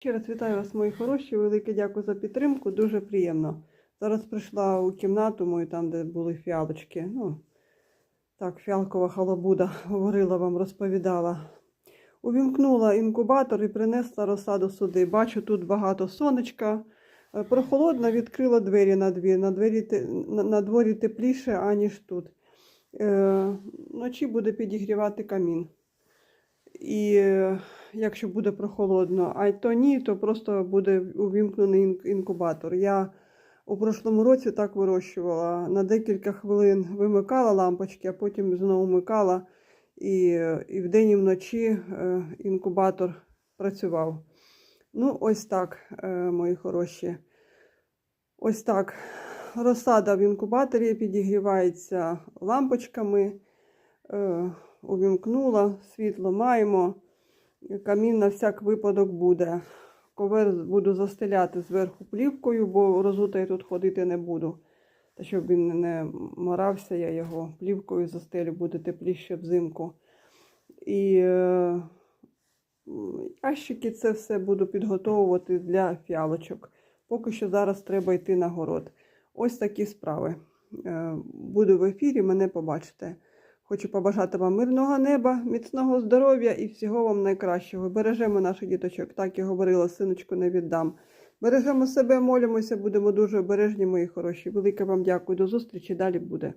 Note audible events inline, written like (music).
Ще раз вітаю вас, мої хороші. Велике дякую за підтримку. Дуже приємно. Зараз прийшла у кімнату мою, там, де були фіалочки. Ну, так, фіалкова халабуда (laughs) говорила вам, розповідала. Увімкнула інкубатор і принесла розсаду сюди. Бачу, тут багато сонечка. Е, Прохолодно відкрила двері на двір. На, двері, на, дворі тепліше, аніж тут. Е, вночі буде підігрівати камін. І якщо буде прохолодно, а то ні, то просто буде увімкнений інкубатор. Я у прошлому році так вирощувала. На декілька хвилин вимикала лампочки, а потім знову вмикала. І, і вдень і вночі е, інкубатор працював. Ну, ось так, е, мої хороші. Ось так. Розсада в інкубаторі підігрівається лампочками. Е, увімкнула, світло маємо. Камін на всяк випадок буде. Ковер буду застеляти зверху плівкою, бо розута тут ходити не буду. Та щоб він не морався, я його плівкою застелю, буде тепліше взимку. І е, ящики це все буду підготовувати для фіалочок. Поки що зараз треба йти на город. Ось такі справи. Е, Буду в ефірі, мене побачите. Хочу побажати вам мирного неба, міцного здоров'я і всього вам найкращого. Бережемо наших діточок, так і говорила, синочку не віддам. Бережемо себе, молимося, будемо дуже обережні, мої хороші. Велике вам дякую. До зустрічі. Далі буде.